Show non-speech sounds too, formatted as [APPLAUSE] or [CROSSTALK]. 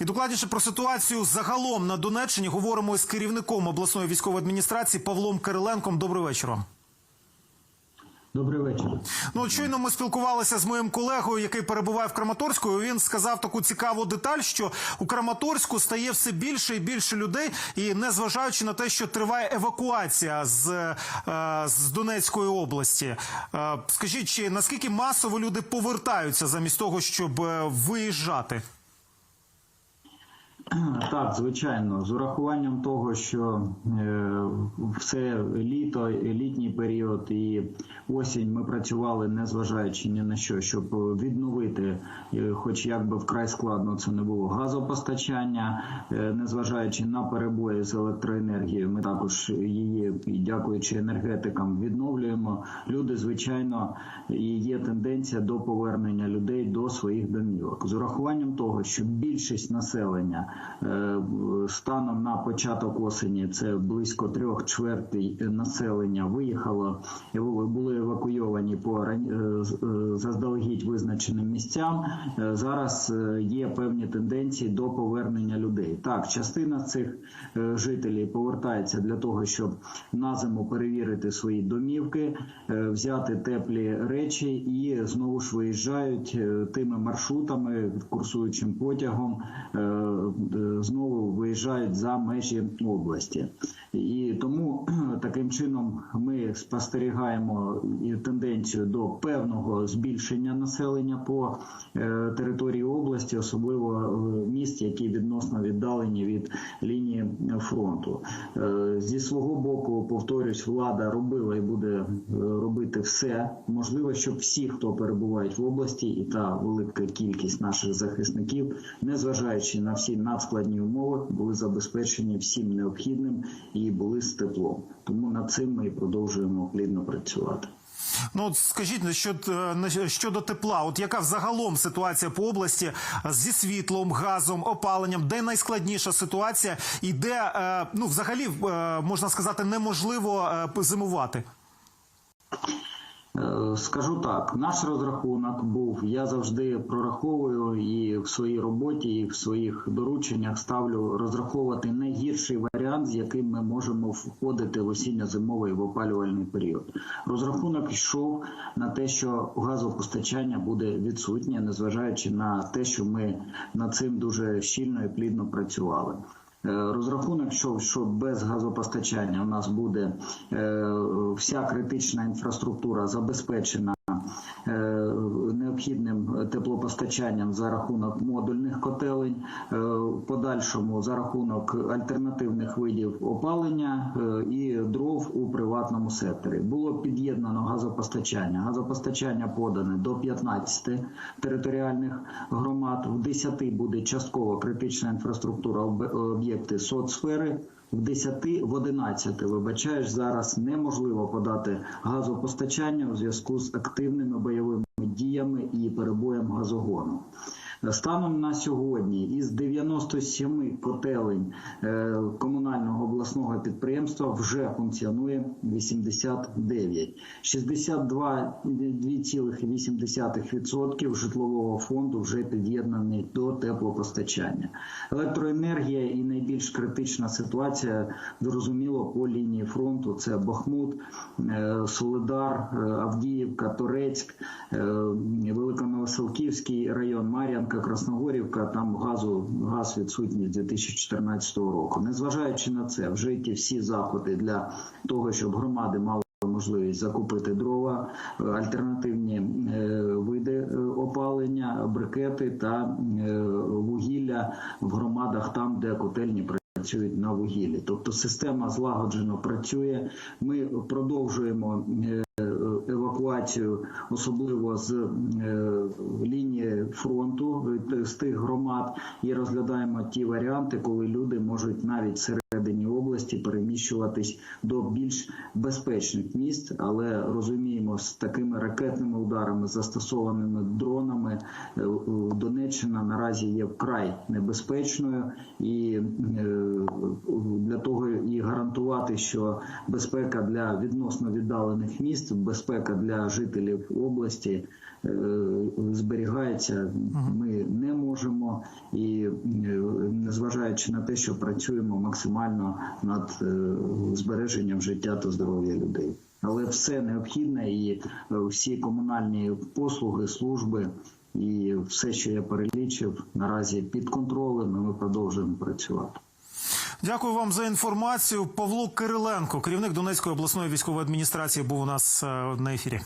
І докладніше про ситуацію загалом на Донеччині говоримо із керівником обласної військової адміністрації Павлом Кириленком. Добрий вечір. вам. Добрий вечір. Ну, щойно ми спілкувалися з моїм колегою, який перебуває в Краматорську. і Він сказав таку цікаву деталь, що у Краматорську стає все більше і більше людей, і незважаючи на те, що триває евакуація з, е, з Донецької області. Е, скажіть, чи наскільки масово люди повертаються замість того, щоб е, виїжджати? [CLEARS THROAT] Так, звичайно, з урахуванням того, що е, все літо, літній період і осінь ми працювали, не зважаючи ні на що, щоб відновити, е, хоч як би вкрай складно це не було, газопостачання, е, незважаючи на перебої з електроенергією, ми також її, дякуючи енергетикам, відновлюємо. Люди, звичайно, є тенденція до повернення людей до своїх домівок. З урахуванням того, що більшість населення станом на початок осені це близько трьох чвертей населення виїхало, були евакуйовані по е, е, заздалегідь визначеним місцям. Е, Зараз е, є певні тенденції до повернення людей. Так, частина цих е, жителів повертається для того, щоб на зиму перевірити свої домівки, е, взяти теплі речі і знову ж виїжджають е, тими маршрутами, курсуючим потягом, there's no виїжджають за межі області. І тому [CLEARS THROAT] таким чином ми спостерігаємо тенденцію до певного збільшення населення по е, території області, особливо е, міст, які відносно віддалені від лінії фронту. Е, Зі свого боку, повторюсь, влада робила і буде робити все можливе, щоб всі, хто перебувають в області, і та велика кількість наших захисників, незважаючи на всі надскладні умови, були забезпечені всім необхідним і були з теплом. Тому над цим ми і продовжуємо плідно працювати. Ну от скажіть щодо, щодо тепла, от яка взагалом ситуація по області зі світлом, газом, опаленням, де найскладніша ситуація, і де е, ну взагалі е, можна сказати неможливо е, зимувати? Е, Скажу так, наш розрахунок був. Я завжди прораховую і в своїй роботі, і в своїх дорученнях ставлю розраховувати найгірший варіант, з яким ми можемо входити в осінньо-зимовий в опалювальний період. Розрахунок йшов на те, що газопостачання буде відсутнє, незважаючи на те, що ми над цим дуже щільно і плідно працювали. Е, Розрахунок, що, що без газопостачання у нас буде е, вся критична інфраструктура забезпечена е, необхідним теплопостачанням за рахунок модульних котелень, е, подальшому за рахунок альтернативних видів опалення е, і дров у приватному секторі. Було під'єднано газопостачання. Газопостачання подане до 15 територіальних громад. В 10 буде частково критична інфраструктура об'єкти соцсфери. В 10, в 11, вибачаєш, зараз неможливо подати газопостачання у зв'язку з активними бойовими діями і перебоєм газогону. Станом на сьогодні із 97 котелень е, комунального обласного підприємства вже функціонує 89. 62,8% житлового фонду вже під'єднаний до теплопостачання. Електроенергія і найбільш критична ситуація зрозуміло по лінії фронту. Це Бахмут, е, Солидар, е, Авдіївка, Торецьк, е, Великоновоселківський район, Мар'янка, Красногорівка. Там газу газ відсутній з 2014 року. Незважаючи на це, вжиті всі заходи для того, щоб громади мали. Можливість закупити дрова, альтернативні е, види е, опалення, брикети та е, вугілля в громадах там, де котельні працюють на вугіллі. Тобто система злагоджено працює. Ми продовжуємо евакуацію, особливо з е, лінії фронту з тих громад, і розглядаємо ті варіанти, коли люди можуть навіть всередині області переміщуватись до більш безпечних міст, але розуміємо, з такими ракетними ударами, застосованими дронами, е, Донеччина наразі є вкрай небезпечною, і е, для того і гарантувати, що безпека для відносно віддалених міст, безпека для жителів області е, зберігається. Ми не можемо. І незважаючи на те, що працюємо максимально над е, збереженням життя та здоров'я людей. Але все необхідне і е, всі комунальні послуги, служби і все, що я перелічив, наразі під контролем. і Ми продовжуємо працювати. Дякую вам за інформацію. Павло Кириленко, керівник Донецької обласної військової адміністрації, був у нас е, на ефірі.